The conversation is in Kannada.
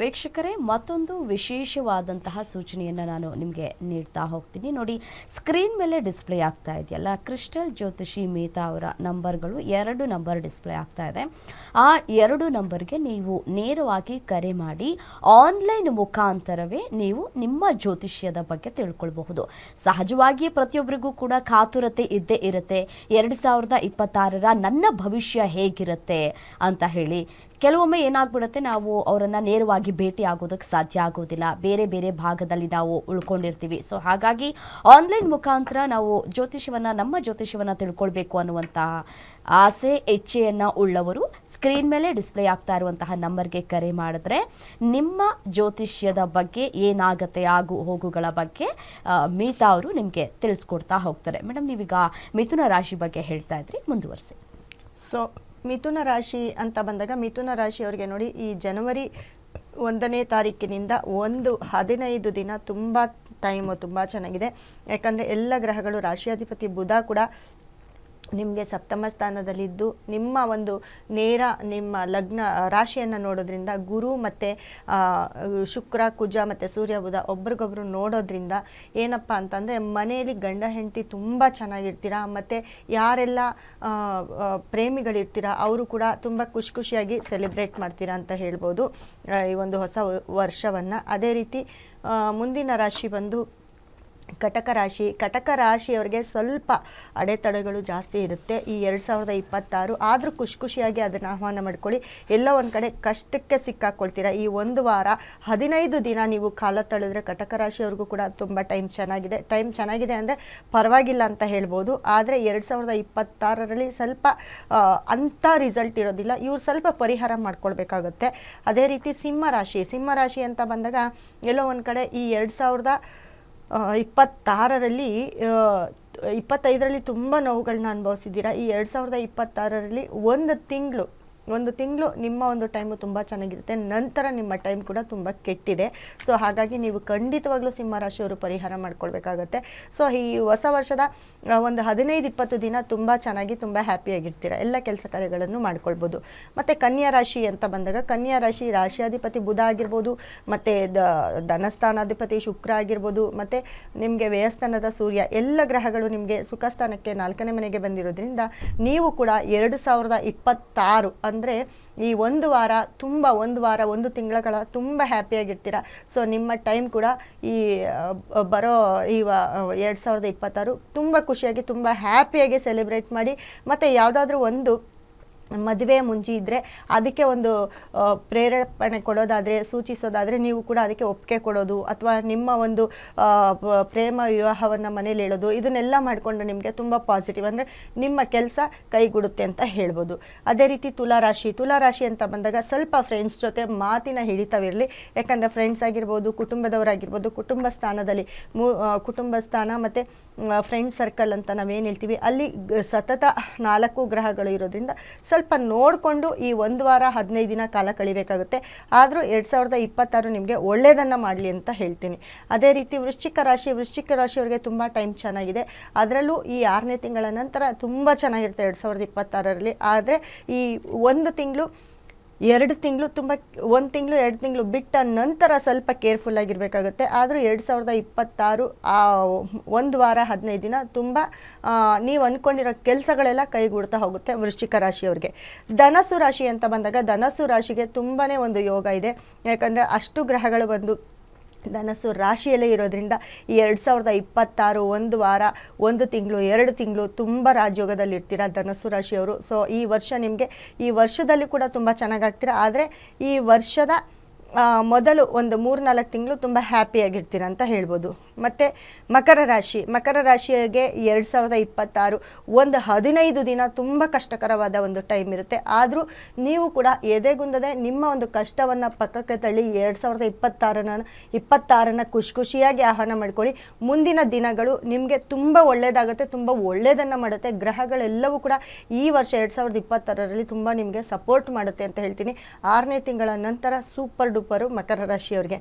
ವೀಕ್ಷಕರೇ, ಮತ್ತೊಂದು ವಿಶೇಷವಾದಂತಹ ಸೂಚನೆಯನ್ನು ನಾನು ನಿಮಗೆ ನೀಡ್ತಾ ಹೋಗ್ತೀನಿ. ನೋಡಿ ಸ್ಕ್ರೀನ್ ಮೇಲೆ ಡಿಸ್ಪ್ಲೇ ಆಗ್ತಾ ಇದೆಯಲ್ಲ ಕ್ರಿಸ್ಟಲ್ ಜ್ಯೋತಿಷಿ ಮೇತಾ ಅವರ ನಂಬರ್ಗಳು ಎರಡು ನಂಬರ್ ಡಿಸ್ಪ್ಲೇ ಆಗ್ತಾ ಇದೆ. ಆ ಎರಡು ನಂಬರ್ಗೆ ನೀವು ನೇರವಾಗಿ ಕರೆ ಮಾಡಿ ಆನ್ಲೈನ್ ಮುಖಾಂತರವೇ ನೀವು ನಿಮ್ಮ ಜ್ಯೋತಿಷ್ಯದ ಬಗ್ಗೆ ತಿಳ್ಕೊಳ್ಬಹುದು. ಸಹಜವಾಗಿ ಪ್ರತಿಯೊಬ್ಬರಿಗೂ ಕೂಡ ಕಾತುರತೆ ಇದ್ದೇ ಇರುತ್ತೆ. ಎರಡು ಸಾವಿರದ ಇಪ್ಪತ್ತಾರರ ನನ್ನ ಭವಿಷ್ಯ ಹೇಗಿರುತ್ತೆ ಅಂತ ಹೇಳಿ. ಕೆಲವೊಮ್ಮೆ ಏನಾಗ್ಬಿಡುತ್ತೆ, ನಾವು ಅವರನ್ನು ನೇರವಾಗಿ ಭೇಟಿ ಆಗೋದಕ್ಕೆ ಸಾಧ್ಯ ಆಗೋದಿಲ್ಲ. ಬೇರೆ ಬೇರೆ ಭಾಗದಲ್ಲಿ ನಾವು ಉಳ್ಕೊಂಡಿರ್ತೀವಿ. ಸೊ ಹಾಗಾಗಿ ಆನ್ಲೈನ್ ಮುಖಾಂತರ ನಾವು ಜ್ಯೋತಿಷ್ಯವನ್ನು ನಮ್ಮ ಜ್ಯೋತಿಷ್ಯವನ್ನು ತಿಳ್ಕೊಳ್ಬೇಕು ಅನ್ನುವಂತಹ ಆಸೆ, ಇಚ್ಛೆಯನ್ನು ಉಳ್ಳವರು ಸ್ಕ್ರೀನ್ ಮೇಲೆ ಡಿಸ್ಪ್ಲೇ ಆಗ್ತಾ ಇರುವಂತಹ ನಂಬರ್ಗೆ ಕರೆ ಮಾಡಿದ್ರೆ ನಿಮ್ಮ ಜ್ಯೋತಿಷ್ಯದ ಬಗ್ಗೆ ಏನಾಗತ್ತೆ, ಆಗು ಹೋಗುಗಳ ಬಗ್ಗೆ ಮೀತಾ ಅವರು ನಿಮಗೆ ತಿಳಿಸ್ಕೊಡ್ತಾ ಹೋಗ್ತಾರೆ. ಮೇಡಮ್ ನೀವೀಗ ಮಿಥುನ ರಾಶಿ ಬಗ್ಗೆ ಹೇಳ್ತಾ ಇದ್ರಿ, ಮುಂದುವರಿಸಿ. ಸೊ ಮಿಥುನ ರಾಶಿ ಅಂತ ಬಂದಾಗ ಮಿಥುನ ರಾಶಿಯವ್ರಿಗೆ ನೋಡಿ ಈ ಜನವರಿ ಒಂದನೇ ತಾರೀಕಿನಿಂದ ಒಂದು ಹದಿನೈದು ದಿನ ತುಂಬ ಟೈಮು ತುಂಬ ಚೆನ್ನಾಗಿದೆ. ಯಾಕಂದರೆ ಎಲ್ಲ ಗ್ರಹಗಳು ರಾಶಿಯಾಧಿಪತಿ ಬುಧ ಕೂಡ ನಿಮಗೆ ಸಪ್ತಮ ಸ್ಥಾನದಲ್ಲಿದ್ದು ನಿಮ್ಮ ಒಂದು ನೇರ ನಿಮ್ಮ ಲಗ್ನ ರಾಶಿಯನ್ನು ನೋಡೋದ್ರಿಂದ ಗುರು ಮತ್ತು ಶುಕ್ರ, ಕುಜ ಮತ್ತು ಸೂರ್ಯ, ಬುಧ ಒಬ್ರಿಗೊಬ್ರು ನೋಡೋದ್ರಿಂದ ಏನಪ್ಪ ಅಂತಂದರೆ ಮನೆಯಲ್ಲಿ ಗಂಡ, ಹೆಂಡತಿ ತುಂಬ ಚೆನ್ನಾಗಿರ್ತೀರ? ಮತ್ತು ಯಾರೆಲ್ಲ ಪ್ರೇಮಿಗಳಿರ್ತೀರ? ಅವರು ಕೂಡ ತುಂಬ ಖುಷಿ ಖುಷಿಯಾಗಿ ಸೆಲೆಬ್ರೇಟ್ ಮಾಡ್ತೀರಾ ಅಂತ ಹೇಳ್ಬೋದು ಈ ಒಂದು ಹೊಸ ವರ್ಷವನ್ನು. ಅದೇ ರೀತಿ ಮುಂದಿನ ರಾಶಿ ಬಂದು ಕಟಕ ರಾಶಿ, ಕಟಕ ರಾಶಿಯವರಿಗೆ ಸ್ವಲ್ಪ ಅಡೆತಡೆಗಳು ಜಾಸ್ತಿ ಇರುತ್ತೆ ಈ ಎರಡು ಸಾವಿರದ ಇಪ್ಪತ್ತಾರು. ಆದರೂ ಖುಷಿ ಖುಷಿಯಾಗಿ ಅದನ್ನು ಆಹ್ವಾನ ಮಾಡ್ಕೊಳ್ಳಿ. ಎಲ್ಲ ಒಂದು ಕಡೆ ಕಷ್ಟಕ್ಕೆ ಸಿಕ್ಕಾಕ್ಕೊಳ್ತೀರಾ ಈ ಒಂದು ವಾರ ಹದಿನೈದು ದಿನ ನೀವು ಕಾಲ ತಳೆದ್ರೆ ಕಟಕ ರಾಶಿಯವ್ರಿಗೂ ಕೂಡ ತುಂಬ ಟೈಮ್ ಚೆನ್ನಾಗಿದೆ. ಟೈಮ್ ಚೆನ್ನಾಗಿದೆ ಅಂದರೆ ಪರವಾಗಿಲ್ಲ ಅಂತ ಹೇಳ್ಬೋದು. ಆದರೆ ಎರಡು ಸಾವಿರದ ಇಪ್ಪತ್ತಾರರಲ್ಲಿ ಸ್ವಲ್ಪ ಅಂಥ ರಿಸಲ್ಟ್ ಇರೋದಿಲ್ಲ. ಇವ್ರು ಸ್ವಲ್ಪ ಪರಿಹಾರ ಮಾಡ್ಕೊಳ್ಬೇಕಾಗುತ್ತೆ. ಅದೇ ರೀತಿ ಸಿಂಹ ರಾಶಿ ಸಿಂಹ ರಾಶಿ ಅಂತ ಬಂದಾಗ ಎಲ್ಲೋ ಒಂದು ಕಡೆ ಈ ಎರಡು ಸಾವಿರದ ಇಪ್ಪತ್ತಾರರಲ್ಲಿ ಇಪ್ಪತ್ತೈದರಲ್ಲಿ ತುಂಬ ನೋವುಗಳನ್ನ ಅನುಭವಿಸಿದ್ದೀರಾ? ಈ ಎರಡು ಸಾವಿರದ ಇಪ್ಪತ್ತಾರರಲ್ಲಿ ಒಂದು ತಿಂಗಳು ಒಂದು ತಿಂಗಳು ನಿಮ್ಮ ಒಂದು ಟೈಮು ತುಂಬ ಚೆನ್ನಾಗಿರುತ್ತೆ. ನಂತರ ನಿಮ್ಮ ಟೈಮ್ ಕೂಡ ತುಂಬ ಕೆಟ್ಟಿದೆ. ಸೊ ಹಾಗಾಗಿ ನೀವು ಖಂಡಿತವಾಗ್ಲೂ ಸಿಂಹರಾಶಿಯವರು ಪರಿಹಾರ ಮಾಡ್ಕೊಳ್ಬೇಕಾಗತ್ತೆ. ಸೊ ಈ ಹೊಸ ವರ್ಷದ ಒಂದು ಹದಿನೈದು, ಇಪ್ಪತ್ತು ದಿನ ತುಂಬ ಚೆನ್ನಾಗಿ ತುಂಬ ಹ್ಯಾಪಿಯಾಗಿರ್ತೀರ ಎಲ್ಲ ಕೆಲಸ ಕಾರ್ಯಗಳನ್ನು ಮಾಡ್ಕೊಳ್ಬೋದು. ಮತ್ತು ಕನ್ಯಾ ರಾಶಿ ಅಂತ ಬಂದಾಗ, ಕನ್ಯಾ ರಾಶಿ ರಾಶಿಯಾಧಿಪತಿ ಬುಧ ಆಗಿರ್ಬೋದು, ಮತ್ತು ದ, ಧನಸ್ಥಾನಾಧಿಪತಿ ಶುಕ್ರ ಆಗಿರ್ಬೋದು, ಮತ್ತು ನಿಮಗೆ ವ್ಯಯಸ್ಥಾನದ ಸೂರ್ಯ, ಎಲ್ಲ ಗ್ರಹಗಳು ನಿಮಗೆ ಸುಖಸ್ಥಾನಕ್ಕೆ ನಾಲ್ಕನೇ ಮನೆಗೆ ಬಂದಿರೋದ್ರಿಂದ, ನೀವು ಕೂಡ ಎರಡು ಸಾವಿರದ ಇಪ್ಪತ್ತಾರು ಅಂದರೆ ಈ ಒಂದು ವಾರ ತುಂಬ ಒಂದು ವಾರ, ಒಂದು ತಿಂಗಳ ತುಂಬ ಹ್ಯಾಪಿಯಾಗಿರ್ತೀರ ಸೊ ನಿಮ್ಮ ಟೈಮ್ ಕೂಡ ಈ ಬರೋ ಈ ಎರಡು ಸಾವಿರದ ಇಪ್ಪತ್ತಾರು ತುಂಬ ಖುಷಿಯಾಗಿ, ತುಂಬ ಹ್ಯಾಪಿಯಾಗಿ ಸೆಲೆಬ್ರೇಟ್ ಮಾಡಿ, ಮತ್ತು ಯಾವುದಾದ್ರೂ ಒಂದು ಮದುವೆ ಮುಂಚೆ ಇದ್ದರೆ ಅದಕ್ಕೆ ಒಂದು ಪ್ರೇರೇಪಣೆ ಕೊಡೋದಾದರೆ, ಸೂಚಿಸೋದಾದರೆ ನೀವು ಕೂಡ ಅದಕ್ಕೆ ಒಪ್ಪಿಗೆ ಕೊಡೋದು ಅಥವಾ ನಿಮ್ಮ ಒಂದು ಪ್ರೇಮ ವಿವಾಹವನ್ನು ಮನೇಲಿ ಹೇಳೋದು, ಇದನ್ನೆಲ್ಲ ಮಾಡಿಕೊಂಡು ನಿಮಗೆ ತುಂಬ ಪಾಸಿಟಿವ್ ಅಂದರೆ ನಿಮ್ಮ ಕೆಲಸ ಕೈಗೂಡುತ್ತೆ ಅಂತ ಹೇಳ್ಬೋದು. ಅದೇ ರೀತಿ ತುಲಾರಾಶಿ ತುಲಾರಾಶಿ ಅಂತ ಬಂದಾಗ ಸ್ವಲ್ಪ ಫ್ರೆಂಡ್ಸ್ ಜೊತೆ ಮಾತಿನ ಹಿಡಿತವಿರಲಿ ಯಾಕಂದರೆ ಫ್ರೆಂಡ್ಸ್ ಆಗಿರ್ಬೋದು, ಕುಟುಂಬದವರಾಗಿರ್ಬೋದು, ಕುಟುಂಬ ಸ್ಥಾನದಲ್ಲಿ ಮೂ ಕುಟುಂಬ ಸ್ಥಾನ ಮತ್ತು ಫ್ರೆಂಡ್ ಸರ್ಕಲ್ ಅಂತ ನಾವೇನು ಹೇಳ್ತೀವಿ, ಅಲ್ಲಿ ಸತತ ನಾಲ್ಕು ಗ್ರಹಗಳು ಇರೋದ್ರಿಂದ ಸ್ವಲ್ಪ ನೋಡಿಕೊಂಡು ಈ ಒಂದು ವಾರ, ಹದಿನೈದು ದಿನ ಕಾಲ ಕಳಿಬೇಕಾಗುತ್ತೆ. ಆದರೂ ಎರಡು ಸಾವಿರದ ಇಪ್ಪತ್ತಾರು ನಿಮಗೆ ಒಳ್ಳೆಯದನ್ನು ಮಾಡಲಿ ಅಂತ ಹೇಳ್ತೀನಿ. ಅದೇ ರೀತಿ ವೃಶ್ಚಿಕ ರಾಶಿ, ವೃಶ್ಚಿಕ ರಾಶಿಯವರಿಗೆ ತುಂಬ ಟೈಮ್ ಚೆನ್ನಾಗಿದೆ. ಅದರಲ್ಲೂ ಈ ಆರನೇ ತಿಂಗಳ ನಂತರ ತುಂಬ ಚೆನ್ನಾಗಿರುತ್ತೆ ಎರಡು ಸಾವಿರದ ಇಪ್ಪತ್ತಾರರಲ್ಲಿ. ಆದರೆ ಈ ಒಂದು ತಿಂಗಳು ಎರಡು ತಿಂಗಳು ತುಂಬ, ಒಂದು ತಿಂಗಳು, ಎರಡು ತಿಂಗಳು ಬಿಟ್ಟ ನಂತರ ಸ್ವಲ್ಪ ಕೇರ್ಫುಲ್ ಆಗಿರಬೇಕಾಗುತ್ತೆ. ಆದರೂ ಎರಡು ಸಾವಿರದ ಇಪ್ಪತ್ತಾರು, ಆ, ಒಂದು ವಾರ, ಹದಿನೈದು ದಿನ ತುಂಬ ನೀವು ಅಂದ್ಕೊಂಡಿರೋ ಕೆಲಸಗಳೆಲ್ಲ ಕೈಗೂಡ್ತಾ ಹೋಗುತ್ತೆ ವೃಶ್ಚಿಕ ರಾಶಿಯವ್ರಿಗೆ. ಧನಸು ರಾಶಿ ಅಂತ ಬಂದಾಗ ಧನಸು ರಾಶಿಗೆ ತುಂಬಾ ಒಂದು ಯೋಗ ಇದೆ. ಯಾಕಂದರೆ ಅಷ್ಟು ಗ್ರಹಗಳು ಬಂದು ಧನಸ್ಸು ರಾಶಿಯಲ್ಲೇ ಇರೋದ್ರಿಂದ ಈ ಎರಡು ಸಾವಿರದ ಇಪ್ಪತ್ತಾರು ಒಂದು ವಾರ, ಒಂದು ತಿಂಗಳು, ಎರಡು ತಿಂಗಳು ತುಂಬ ರಾಜಯೋಗದಲ್ಲಿ ಇರ್ತೀರ ಧನಸ್ಸು ರಾಶಿಯವರು. ಸೊ ಈ ವರ್ಷ ನಿಮಗೆ ಈ ವರ್ಷದಲ್ಲಿ ಕೂಡ ತುಂಬ ಚೆನ್ನಾಗಾಗ್ತೀರ ಆದರೆ ಈ ವರ್ಷದ ಮೊದಲು ಒಂದು ಮೂರು ನಾಲ್ಕು ತಿಂಗಳು ತುಂಬ ಹ್ಯಾಪಿಯಾಗಿರ್ತೀರ ಅಂತ ಹೇಳ್ಬೋದು. ಮತ್ತು ಮಕರ ರಾಶಿ, ಮಕರ ರಾಶಿಗೆ ಎರಡು ಸಾವಿರದ ಇಪ್ಪತ್ತಾರು ಒಂದು ಹದಿನೈದು ದಿನ ತುಂಬ ಕಷ್ಟಕರವಾದ ಒಂದು ಟೈಮ್ ಇರುತ್ತೆ. ಆದರೂ ನೀವು ಕೂಡ ಎದೆಗುಂದದೆ ನಿಮ್ಮ ಒಂದು ಕಷ್ಟವನ್ನು ಪಕ್ಕಕ್ಕೆ ತಳ್ಳಿ ಎರಡು ಸಾವಿರದ ಇಪ್ಪತ್ತಾರನ ಇಪ್ಪತ್ತಾರನ ಖುಷಿ ಖುಷಿಯಾಗಿ ಆಹ್ವಾನ ಮಾಡ್ಕೊಳ್ಳಿ. ಮುಂದಿನ ದಿನಗಳು ನಿಮಗೆ ತುಂಬ ಒಳ್ಳೆಯದಾಗುತ್ತೆ ತುಂಬ ಒಳ್ಳೆಯದನ್ನು ಮಾಡುತ್ತೆ. ಗ್ರಹಗಳೆಲ್ಲವೂ ಕೂಡ ಈ ವರ್ಷ ಎರಡು ಸಾವಿರದ ಇಪ್ಪತ್ತಾರರಲ್ಲಿ ತುಂಬ ನಿಮಗೆ ಸಪೋರ್ಟ್ ಮಾಡುತ್ತೆ ಅಂತ ಹೇಳ್ತೀನಿ. ಆರನೇ ತಿಂಗಳ ನಂತರ ಸೂಪರ್ ಡೂಪರು ಮಕರ ರಾಶಿಯವರಿಗೆ.